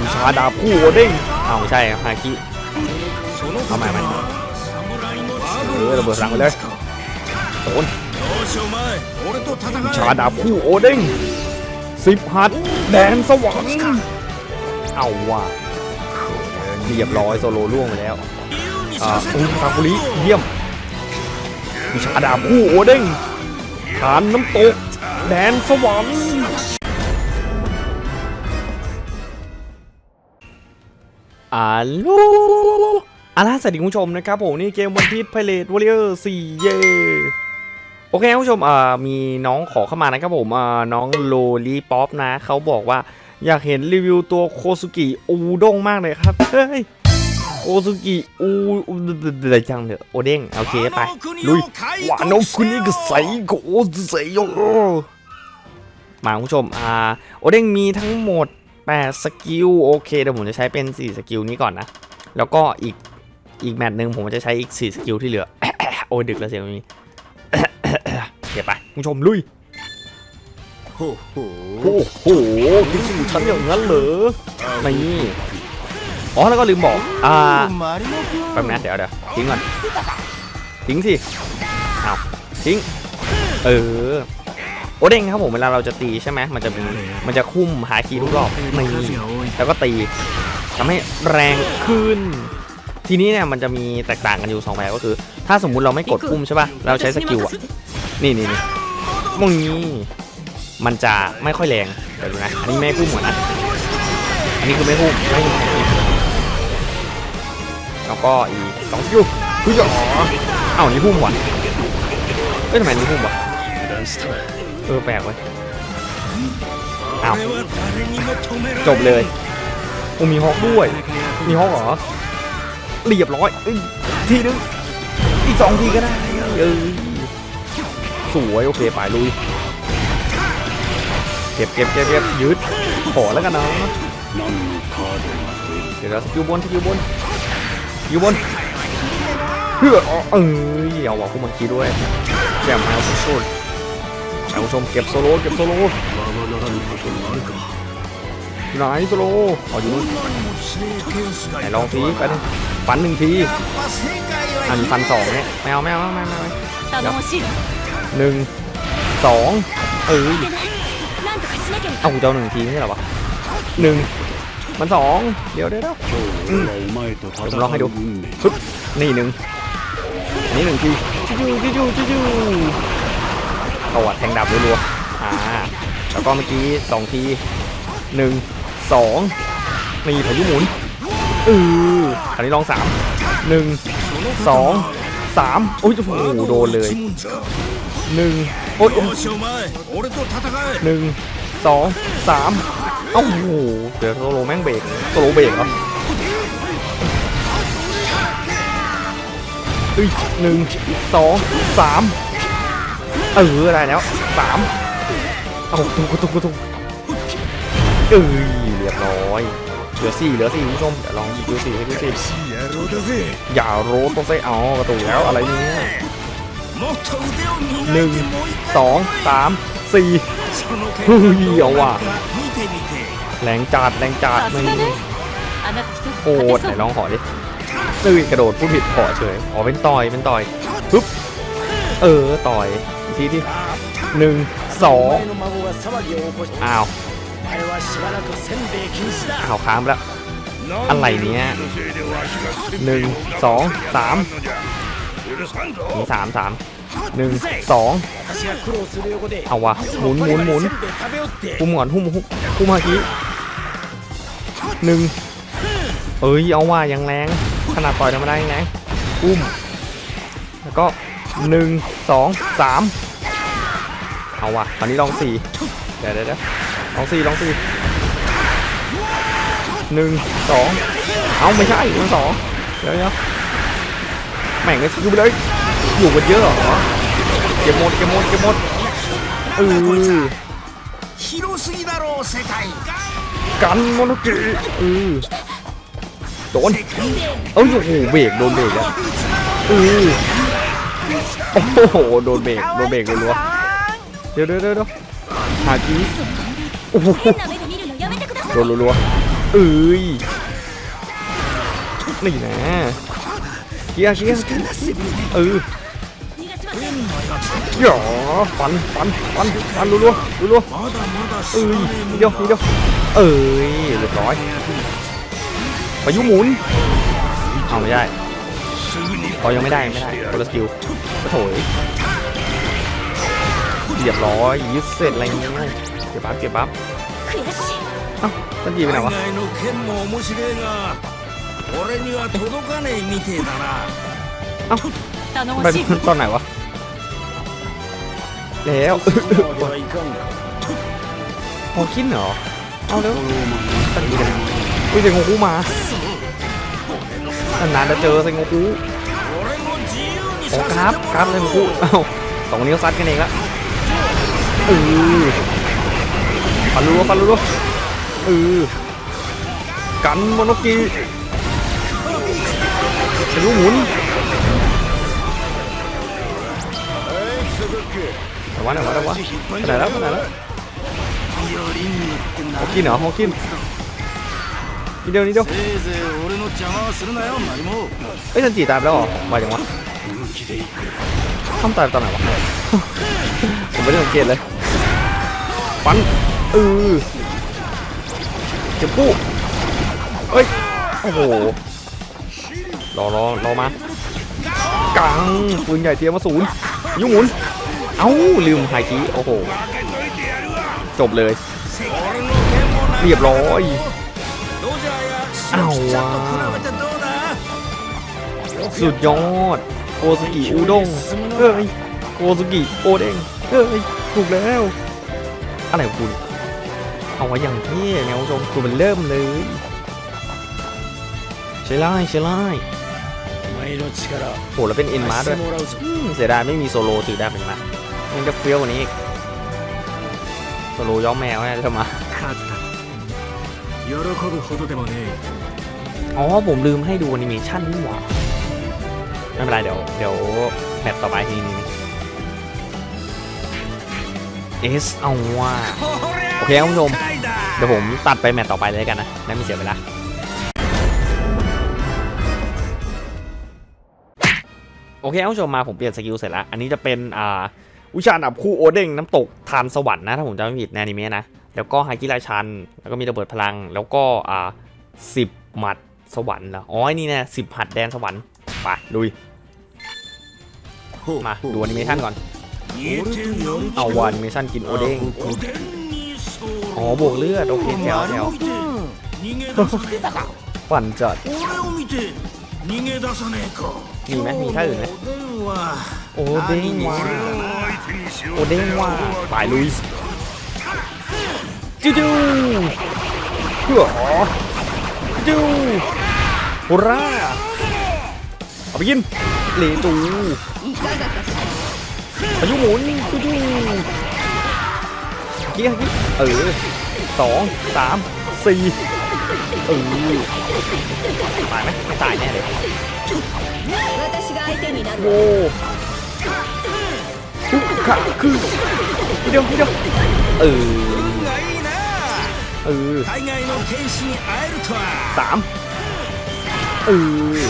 วิชาดาบคู่โอเด้งอ้าวไม่ใช่ฮาคิเอาใหม่ใหม่เออระเบิดหลังไปเลยโดนวิชาดาบคู่โอเด้งสิบหัดแดนสวรรค์เอาว่ะเรียบร้อยโซโลล่วงไปแล้วอ่าอุ้ยซากุริเยี่ยมวิชาดาบคู่โอเด้งฐานน้ำตกแดนสวรรค์ อ่าลูอาล่าสวัสดีคุณผู้ชมนะครับผมนี่เกมวันพีชไพเรตวอริเออร์สี่เย่โอเคครับคุณผู้ชมอ่ามีน้องขอเข้ามานะครับผมอ่าน้องโลลีป๊อปนะเขาบอกว่าอยากเห็นรีวิวตัวโคซุกิอูด้งมากเลยครับเฮ้ยโอซุกิอูอูเดจังเถอะโอเด้งโอเคไปลุยวานนคุณนี่ก็ใส่โกใส่โยมาคุณผู้ชมอ่าโอเด้งมีทั้งหมด 8 สกิล โอเค เดี๋ยวผมจะใช้เป็น 4 สกิลนี้ก่อนนะ แล้วก็อีกอีกแมตช์หนึ่งผมจะใช้อีก 4 สกิลที่เหลือ โอ้ยดึกแล้วเสียงนี้เดี๋ยวไปคุณชมลุยโอ้โหคิดถึงฉันอย่างนั้นเหรอนี่อ๋อแล้วก็ลืมบอก อ่าแป๊บนะเดี๋ยวเดี๋ยวทิ้งก่อน ทิ้งสิเอาทิ้ง เออ โอเด้งครับผมเวลาเราจะตีใช่ไหมมันจะมีมันจะคุ้มหาคีย์ทุกรอบนี่แล้วก็ตีทำให้แรงขึ้น ทีนี้เนี่ยมันจะมีแตกต่างกันอยู่สองแบบก็คือ ถ้าสมมุติเราไม่กดคุ้มใช่ป่ะเราใช้สกิลอะนี่นี่นี่มงนี้มันจะไม่ค่อยแรงเดี๋ยวดูนะอันนี้ไม่คุ้มหมดนะอันนี้คือไม่คุ้มไม่คุ้มแล้วก็อีกสองสกิลคืออ๋อเอ้าอันนี้พุ่มว่ะเอ้ยทำไมอันนี้พุ่มวะ เออแปลกเว้ยอ้าวจบเลยโอ้มีฮอกด้วย มีฮอกเหรอเรียบร้อยเอ้ยทีนึงอีกสองทีก็ได้เออสวยโอเคไปลุยเก็บเก็บเก็บเก็บยืดขอแล้วกันนะเดี๋ยวเราสกิลบนสกิลบนสกิลบนเพื่ออ๋อเอ้ยเอาว่ะพวกมันคีด้วยแจ่มมาสุด ท่านผู้ชมเก็บโซโลเก็บโซโลไหนโซโลเอาอยู่นู่นไหนลองทีไปดิฟันหนึ่งทีอันฟันสองเนี่ยแมวแมวแมวแมวหนึ่งสองเออยเอาเจ้าหนึ่งทีนี่หรอวะหนึ่งมันสองเดี๋ยวเดี๋ยวผมลองให้ดูนี่หนึ่งนี่หนึ่งทีจูจูจูจู เข้าวัดแทงดับรัวๆอ่าแล้วก็เมื่อกี้สองทีหนึ่งสองนี่พายุหมุนอือคราวนี้ลองสามหนึ่งสองสามโอ้ยโอ้โหโดนเลยหนึ่งโอ้ยหนึ่งสองสามอ้าโอ้โหเดี๋ยวโซโลแม่งเบรกโซโลเบรกเหรอเอ้ยหนึ่งสองสาม เออได้แล้วสามเอาตุ้งตุ้งตุ้งเอ้ยเรียบร้อยเหลือสี่เหลือสี่คุณผู้ชมเดี๋ยวลองดูสี่ให้ดูสี่อย่าโรตต้องใส่เอากระตุกแล้วอะไรนี่หนึ่งสองสามสี่เฮ้ยเอาว่ะแรงจัดแรงจัดมึงโอ้ดไหนลองขอดิตื่นกระโดดผู้ผิดขอเฉยขอเป็นต่อยเป็นต่อยปุ๊บเออต่อย ทีที่หนึ่งสองอ้าวอ้าวค้างไปแล้วอะไรเนี้ยหนึ่งสองสามมีสามสามหนึ่งสองเอาวะหมุนหมุนหมุนหุ้มก่อนหุ้มหุ้มหุ้มเมื่อกี้หนึ่งเอ้ยเอาว่ายังแรงขนาดต่อยธรรมดายังแรงอุ้มแล้วก็หนึ่งสองสาม อาว่ะ ตอนนี้ลองสี่เดี๋ยวเดี๋ยวลองสี่ลองสี่หนึ่งสองเอาไม่ใช่มันสองเดี๋ยวเดี๋ยวแม่งเลยอยู่ไปเลย อยู่กันเยอะเหรอ เก็บหมดเก็บหมดเก็บหมดเออกันมอนกิเออโดน เออโหเบรกโดนเบรกอะเออโอ้โห โดนเบรกโดนเบรกเลยวะ เดี๋ยวเดี๋เดี๋หาจีโอ้โหโดนรัวๆเอ้ยนี่นะเกียร์เกียร์เออหยอฟันฟันฟันฟันรัวรัวรัวเอ้ยเดียวเดียวเอ้ยเรียบร้อยพายุหมุนเอาไม่ได้พอายังไม่ได้ไม่ได้คนละสกิลกระโถย เรียบร้อยยึดเสร็จอะไรเงี้ยเก็บปั๊บเก็บปั๊บเอ้ามันยีไปไหนวะเอ้าไปตอนไหนวะแล้วโอคินเหรอเอาเร็วตัเลอุ้ยเซงโงคูมานานจะเจอเซงโงคูโอ้ครับครับเซงโงคูเอ้าสองนิ้วซัดกันเองละ เออฟันรัวฟันรัวเออกันมอนกีทะลุหมุนระวังระวังระวังขนาแล้วขนาดแล้วฮอกกินเหรอฮอกกินนี่เดียวนี่เดียวเอ้ยฉันจีตามแล้วเหรอมาจังวะท้องตายตอนไหนวะผมไม่ได้สังเกตเลย ปันเออเจ็บปู้เอ้ย โอ้โห รอรอรอมากังปืนใหญ่เทียมมาศูนย์ยุ่งหมุน เอ้า ลืมหายทีโอ้โห จบเลย เรียบร้อยเอาวะสุดยอด โกสุกิอุดงเอ้ย โกสุกิโอเดงเอ้ย ถูกแล้ว อะไรคุณเอาไว้อย่างที่ไงคุณผู้ชมตัวมันเริ่มเลยใช่ไล่ใช่ไล่โหแล้วเป็นเอ็นมาร์ด้วยเสียดายไม่มีโซโลถือด้เป็นมามันจะเฟี้ยวกว่านี้อีกโซโลย้อมแมวให้ทำไมอ๋อผมลืมให้ดูอนิเมชั่นนี่หว่าไม่เป็นไรเดี๋ยวเดี๋ยวแมตต์ต่อไปทีนี้ สเอาว่าโอเคครับคุณผู้ชม เดี๋ยวผมตัดไปแมตต์ต่อไปเลยแล้วกันนะได้ไม่เสียเวลาโอเคครับคุณผู้ชมมาผมเปลี่ยนสกิลเสร็จแล้ว อันนี้จะเป็นอ่าวิชาดับคู่โอเด้งน้ำตกทานสวรรค์นะถ้าผมจำไม่ผิดในอนิเมะนะ แล้วก็ไฮกิราชัน แล้วก็มีระเบิดพลัง แล้วก็อ่าสิบหมัดสวรรค์เหรออ๋อไอ้นี่นะสิบหัดแดนสวรรค์ไปลุยมาดูแอนิเมชันก่อน เอาวันเมชันกินโอเด้งอ๋อบวกเลือด โอเคแถวแถวปั่นจัดมีไหมมีใครอื่นไหมโอเด้งว่า โอเด้งว่าตายลุยจูจูเพื่อจูฮุร่าเอาไปกินเลตู พายุหมุนจุ๊จุ๊เกี้ยเออสองสามสี่เออตายไหมตายแน่เลยโว้ทุกขะคือเดียวเดียวเออเออสามเออ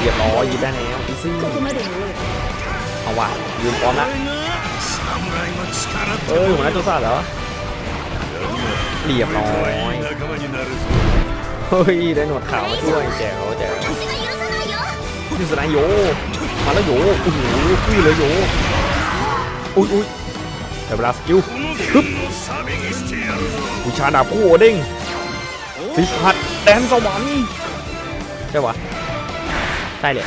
เรียบร้อยยิได้แล้วอีซี่าว่ยืนป้อมละเออหัวหน้าโจซ่าเหรอเรียบน้อยเฮ้ยได้หนวดขาวมาช่วยแจ๋วแจ๋วยูสนายโยมาแล้วโยโอ้โหคุยเลยโยอุ้ยแต่เวลาสกิลฮึบกูชาดาบผู้โอเด้งสิพัดแดนสวรรค์ใช่ปะใช่เลย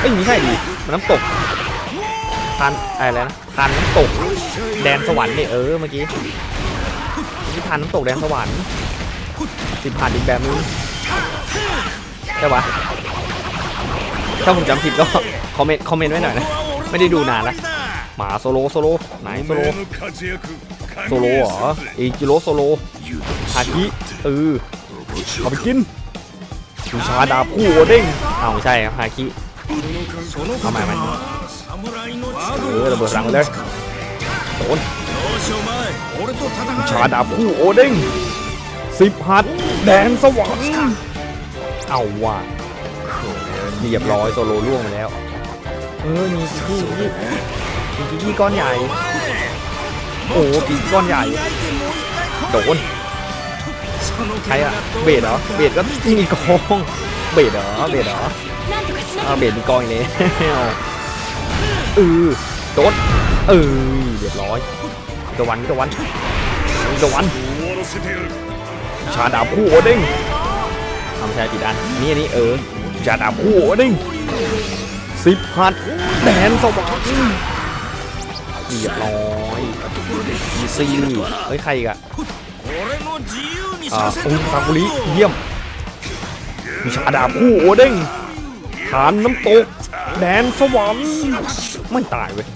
เอ้ยไม่ใช่ดิ น้ำตกทานอะไรนะทานน้ำตก แดนสวรรค์เนี่ยเออเมื่อกี้ที่ทานน้ำตกแดนสวรรค์สิผ่านอีกแบบนึงใช่ปะถ้าผมจำผิดก็คอมเมนต์คอมเมนต์ไว้หน่อยนะ ไม่ได้ดูนานละหมาโซโลโซโลไหนโซโลโซโลเหรออีจิโรโซโลฮาทิเออเอาไปกินชูชาดาบคู่โอเด้งเอาใช่ฮาคิ เข้ามมันเออระเบิดรังเลยโดนชาดาคู่โอเด้งสิบหัดแดนสวรรค์เอาว่าเรียบร้อยโซโลล่วงไปแล้ว เออมีกี่กี่กี่กี่ก้อนใหญ่ โอ้กี่ก้อนใหญ่ โดนใครอะเบดเหรอ เบดก็ยิงอีกกอง เบดเหรอ เบดเหรอ เอาเบียดมีกองอีกเลยเออโดนเออเรียบร้อยตะวันตะวันตะวันชาดาบคู่โอด้งทำแช่ผิดอันนี่อันนี้เออชาดาบคู่โอด้งสิบพันแดนสว่างเรียบร้อยมีซีนเฮ้ยใครกะอ่าอุ้มซากุริเยี่ยมมีชาดาบคู่โอด้ง ฐานน้ำตก แดนสวรรค์ไม่ตายเว้ย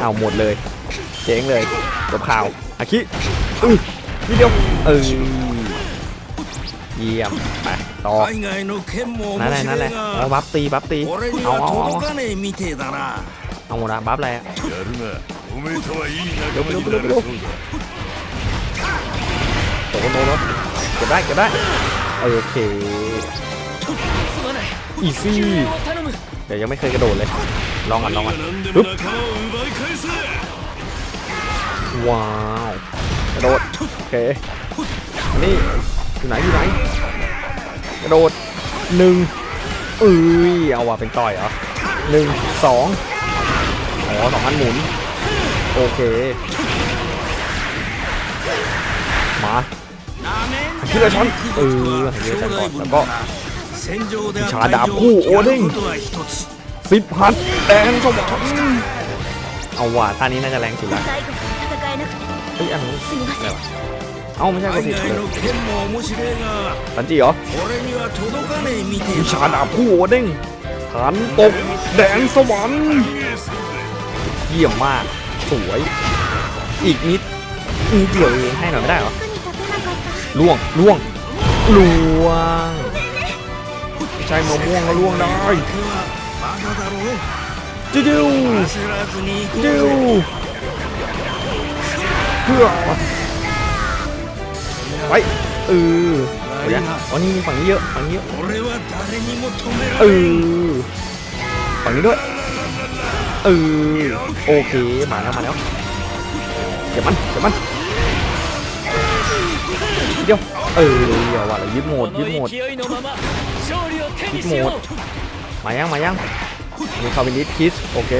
เอาหมดเลย เจ๊งเลยจบข่าวอาคิอือนี่เดียวเออเยี่ยมไปต่อนั่นแหละนั่นแหละเอาบัฟตีบัฟตีเอาเอาเอาเอาหมดละบัฟอะไรอะเร็วเดี๋ยวเร็วเร็วตกโดนแล้วเก็บได้เก็บได้โอเค อีซี่เดี๋ยวยังไม่เคยกระโดดเลย ลองกันลองกันปึ๊บว้าวกระโดดโอเคนี่อยู่ไหนอยู่ไหนกระโดดหนึ่งอุ้ยเอาว่ะเป็นต่อยเหรอหนึ่งสองอ๋อสองอันหมุน โอเค มาที่เราช้อนเออที่เราช้อนก่อนแล้วก็ วิชาดาผู้โอเด้งสิบพันแดงสมองเอาว่าท่านี้น่าจะแรงสุดละเฮ้ยอันนู้เอ้าไม่ใช่กดผิดสันจีเหรอวิชาดาผู้โอเด้งฐานตกแดงสวรรค์เยี่ยมมากสวย อีกนิดอือเกี่ยวอให้หน่อยไม่ได้เหรอล่วงล่วงล่วง ใช่มะม่วงก็ล่วงได้จิ้วจิ้วเพื่อไปเออโอ้ยอ๋อนี่ฝั่งนี้เยอะฝั่งนี้เยอะเออฝั่งนี้ด้วยเออโอเคมาแล้วมาแล้วเดี๋ยวมันเดี๋ยวมันเดี๋ยวเออเดี๋ยวว่าเรายึดโหมดยึดโหมด คิดโหมดมายังมายังมีคาร์บินิสคิสโอเค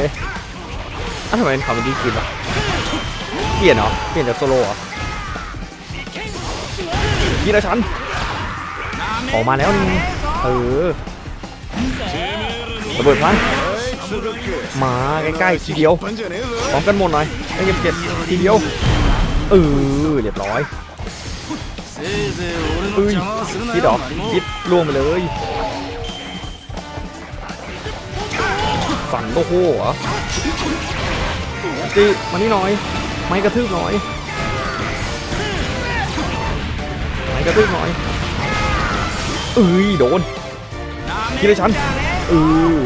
อ้าวทำไมเป็นคาร์บินิสคิสอะเปลี่ยนเหรอเปลี่ยนจากโซโล่เหรอกีละฉันออกมาแล้วนี่เออระเบิดพลังมาใกล้ๆทีเดียวพร้อมกันหมดหน่อยไอ้เก็บเจ็บทีเดียวเออเรียบร้อยเอ้ยคิดหรอคิด ล่วงไปเลยฝันโอ้โหเหรอจีมานี่หน่อย ไม่กระทืบหน่อย ไม่กระทืบหน่อยเอ้ยโดนคิดเลยฉันเออ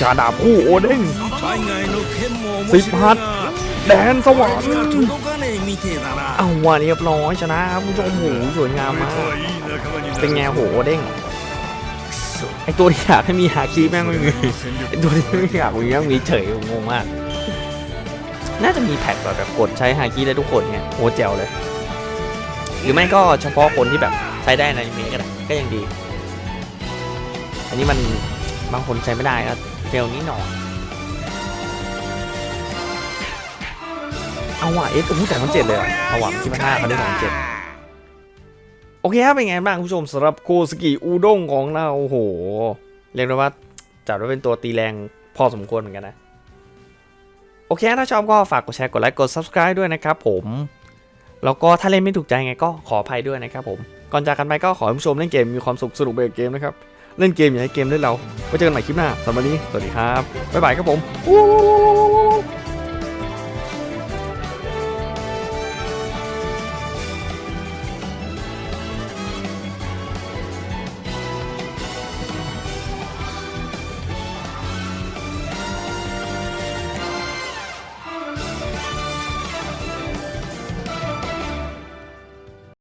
ชาดาบคู่โอเด้งสิบพัด แดนสวรรค์เอาวัเรียบร้อยชนะครับผู้ชมโหสวยงามมาก เป็นไงโหเด้งไอตัวที่อยากให้มีหาคีแม่งไม่มีไอตัวที่ไม่อยากมีแม่งมีเฉยงงมาก น่าจะมีแพ็คแบบกดใช้หาคีได้ทุกคนเนี่ยโหเจ๋วเลย หรือไม่ก็เฉพาะคนที่แบบใช้ได้ในอเมะก็ได้ก็ยังดี อันนี้มันบางคนใช้ไม่ได้ก็เจลนิดหน่อย เอาว่ะเอสโอ้โหสองพันเจ็ดเลยเอเอาว่ะที่มาห้าเขาได้สองเจ็ดโอเคครับเป็นไงบ้างคุณผู้ชมสำหรับโคสกิอูด้งของเราโอ้โห เรียกได้ว่าจัดว่าเป็นตัวตีแรงพอสมควรเหมือนกันนะ โอเค ถ้าชอบก็ฝากกดแชร์กดไลค์กด subscribe ด้วยนะครับผม แล้วก็ถ้าเล่นไม่ถูกใจไงก็ขออภัยด้วยนะครับผมก่อนจากกันไปก็ขอให้ผู้ชมเล่นเกมมีความสุขสนุกไปกับเกมนะครับ เล่นเกมอย่าให้เกมเล่นเราไว้เจอกันใหม่คลิปหน้าสำหรับวันนี้สวัสดีครับบ๊ายบายครับผม